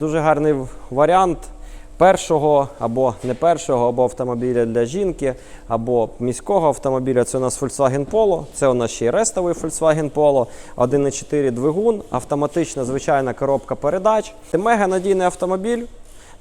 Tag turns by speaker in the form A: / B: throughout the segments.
A: Дуже гарний варіант першого або не першого, або автомобіля для жінки, або міського автомобіля. Це у нас Volkswagen Polo. Це у нас ще й рестовий Volkswagen Polo, 1,4 двигун, автоматична звичайна коробка передач. Це мега надійний автомобіль.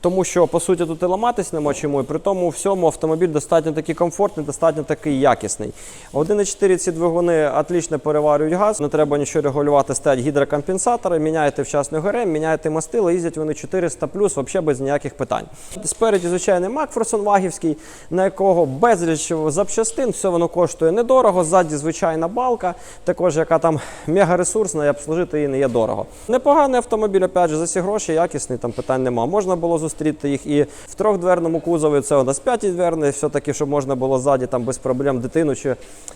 A: Тому що по суті тут і ламатись нема чому, і при тому всьому автомобіль достатньо такий комфортний, достатньо такий якісний. 1,4 ці двигуни отлично переварюють газ, не треба нічого регулювати, стоять гідрокомпенсатори, міняєте вчасно ГРМ, міняєте мастила, їздять вони 400 плюс, взагалі без ніяких питань. Спереді, звичайний Макферсон Вагівський, на якого безліч запчастин, все воно коштує недорого. Ззаді звичайна балка, також яка там мегаресурсна, і обслужити її не є дорого. Непоганий автомобіль, опять же, за ці гроші, якісний, там питань нема. Можна було зустріти їх і в трьохдверному кузові. Це у нас п'ятидверний, все-таки, щоб можна було ззаді там без проблем дитину чи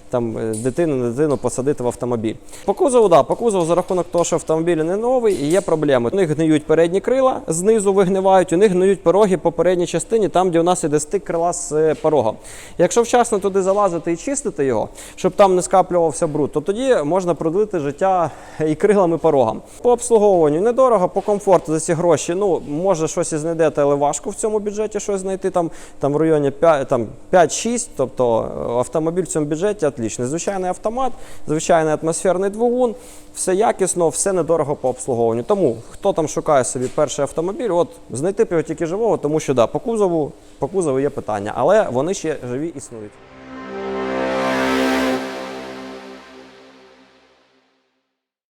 A: там е, дитину, дитину посадити в автомобіль. По кузову, да, по кузову за рахунок того, що автомобіль не новий і є проблеми. У них гниють передні крила, знизу вигнивають, у них гниють пороги по передній частині, там, де у нас іде стик крила з е, порогом. Якщо вчасно туди залазити і чистити його, щоб там не скаплювався бруд, то тоді можна продлити життя і крилам, і порогам. По обслуговуванню недорого, по комфорту за ці гроші. Ну, може щось і знайдете, але важко в цьому бюджеті щось знайти. Там, там в районі 5, там 5-6, тобто е, автомобіль в цьому бюджеті отлічний. Звичайний автомат, звичайний атмосферний двигун, все якісно, все недорого по обслуговуванню. Тому хто там шукає собі перший автомобіль, от знайти його тільки живого, тому що да, по кузову, по кузову є питання, але вони ще живі існують.